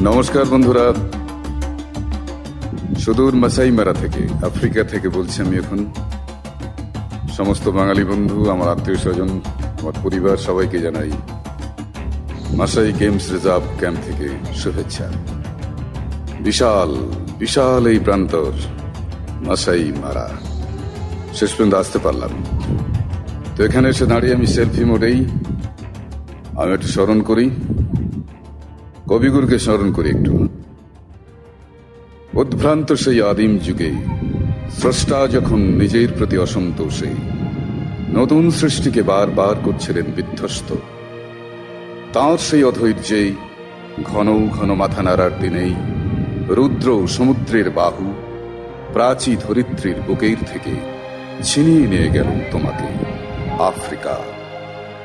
নমস্কার বন্ধুরা। সুদূর মাসাই মারা থেকে, আফ্রিকা থেকে বলছি আমি এখন। সমস্ত বাঙালি বন্ধু, আমার আত্মীয় স্বজন, আমার পরিবার, সবাইকে জানাই মাসাই গেমস রিজার্ভ ক্যাম্প থেকে শুভেচ্ছা। বিশাল বিশাল এই প্রান্তর মাসাই মারা। শেষ পর্যন্ত আসতে পারলাম। তো এখানে এসে দাঁড়িয়ে আমি সেলফি মোডেই আমি একটু স্মরণ করি। কবিগুরুকে স্মরণ করি একটু। উদ্ভ্রান্ত সেই আদিম যুগে, স্রষ্টা যখন নিজের প্রতি অসন্তোষে, নতুন সৃষ্টিকে বারবার করছিলেন বিধ্বস্ত। তাঁর সেই অধৈর্যেই ঘন ঘন মাথা নাড়ার দিনেই রুদ্র সমুদ্রের বাহু প্রাচী ধরিত্রীর বুকের থেকে ছিনিয়ে নিয়ে গেল তোমাকে। আফ্রিকা।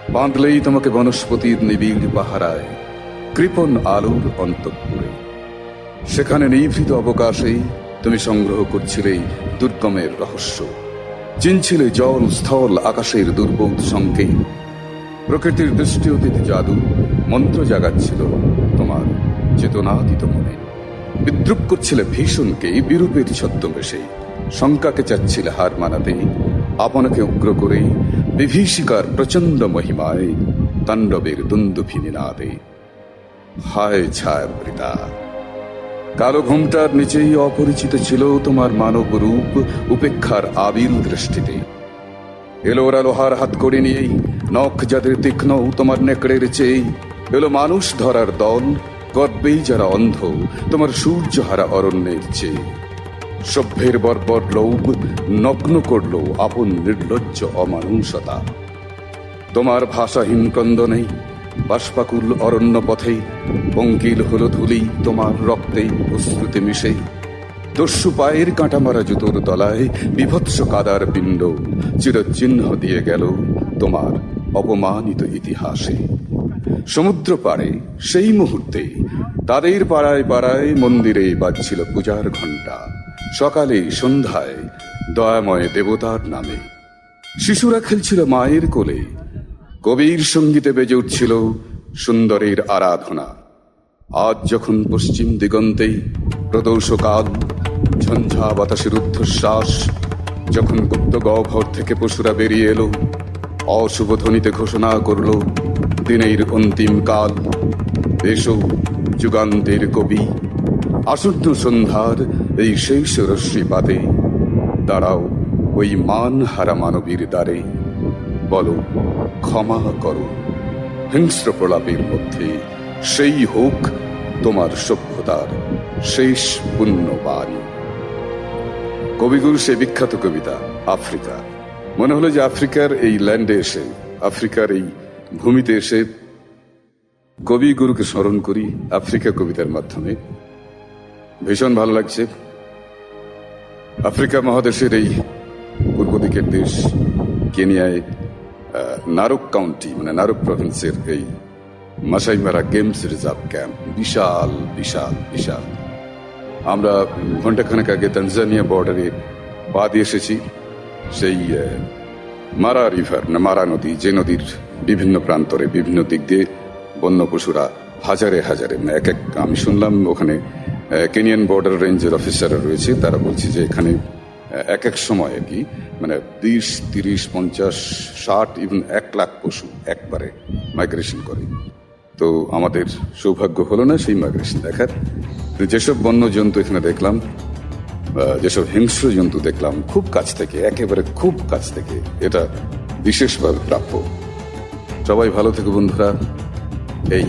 বাঁধলেই তোমাকে বনস্পতির নিবিড় পাহারায়, কৃপণ আলোর অন্তঃপুরে। সেখানে নিভৃত অবকাশেই তুমি সংগ্রহ করছিলে দুর্গমের রহস্য। চিনছিলে জল স্থল আকাশের দুর্বোধ সংকেত। প্রকৃতির দৃষ্টি অতীত জাদু, মন্ত্র জাগাচ্ছিল তোমার চেতনাতীত মনে। বিদ্রুপ করছিলে ভীষণকে বিরূপের ছদ্মবেশে। শঙ্কাকে চাচ্ছিলে হার মানাতে, আপনাকে উগ্র করে বিভীষিকার প্রচণ্ড মহিমায় তাণ্ডবের দুন্দুভি নিনাদে। হায় ছায়াবৃতা, কালো ঘুমটার নিচেই অপরিচিত ছিল তোমার মানব রূপ উপেক্ষার আবিল দৃষ্টিতে। এলো ওরা লোহার হাত করে নিয়েই, নখ যাদের তীক্ষ্ণ, তোমার নেকড়ের চেয়েই এলো মানুষ ধরার দল গর্বেই যারা অন্ধ, তোমার সূর্যহারা অরণ্যের চেয়ে। সভ্যের বর্বর লোভ নগ্ন করল আপন নির্লজ্জ অমানুষতা। তোমার ভাষাহীন ক্রন্দনে বাষ্পাকুল অরণ্য পথে পঙ্কিল হলো ধুলি, তোমার রক্তে অশ্রুতে মিশে। দস্যু পায়ের কাঁটা মারা জুতোর তলায় বিভৎস কাদার পিণ্ড, চিরচিহ্ন দিয়ে গেল তোমার অপমানিত ইতিহাসে। সমুদ্র পাড়ে সেই মুহূর্তে, তাদের পাড়ায় পাড়ায় মন্দিরে বাজছিল পূজার ঘণ্টা। সকালে সন্ধ্যায় দয়াময় দেবতার নামে। শিশুরা খেলছিল মায়ের কোলে। কবির সঙ্গীতে বেজে উঠছিল সুন্দরের আরাধনা। আজ যখন পশ্চিম দিগন্তেই প্রদোষকাল, ঝঞ্ঝা বাতাসের ঊর্ধ্বশ্বাস যখন গুপ্ত গহ্বর থেকে পশুরা বেরিয়ে এলো, অশুভ ধ্বনিতে ঘোষণা করল, দিনের অন্তিম কাল। এসো, যুগান্তের কবি। আসন্ন সন্ধ্যার এই শেষ রশ্মিপাতে দাঁড়াও ওই মান হারা মানবীর দ্বারে। বলো, ক্ষমা করো। হিংস্র প্রলাপের মধ্যে সেই হোক তোমার সভ্যতার শেষ পুণ্যবাণী কবিগুরু সে বিখ্যাত কবিতা, আফ্রিকা। মনে হলো যে আফ্রিকার এই ল্যান্ডে এসে, আফ্রিকার এই ভূমিতে এসে কবিগুরুকে স্মরণ করি আফ্রিকা কবিতার মাধ্যমে। ভীষণ ভালো লাগছে। আফ্রিকা মহাদেশের এই পূর্ব দিকের দেশ, কেনিয়ায় নারক কাউন্টি মানে নারক প্রভিন্সের এই Masai Mara games reserve camp, বিশাল বিশাল বিশাল। আমরা ঘন্টাখানেক আগে তানজানিয়া বর্ডারে পা দিয়ে এসেছি। সেই মারা রিভার না মারা নদী, যে নদীর বিভিন্ন প্রান্তরে, বিভিন্ন দিক দিয়ে বন্য পশুরা হাজারে হাজারে মানে এক এক, আমি শুনলাম ওখানে কেনিয়ান বর্ডার রেঞ্জের অফিসাররা রয়েছে। তারা বলছে যে এখানে এক এক সময় আর কি মানে বিশ তিরিশ, পঞ্চাশ, ষাট ইভেন এক লাখ পশু একবারে মাইগ্রেশন করে। তো আমাদের সৌভাগ্য হলো না সেই মাইগ্রেশন দেখার। যেসব বন্য জন্তু এখানে দেখলাম যেসব হিংস্র জন্তু দেখলাম, খুব কাছ থেকে, একেবারে খুব কাছ থেকে, এটা বিশেষভাবে প্রাপ্য। সবাই ভালো থেকে বন্ধুরা। এই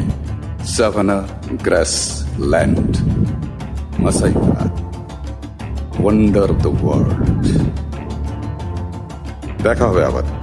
savanna grassland Masai Marat, wonder of the world. देखा हुआ वक्त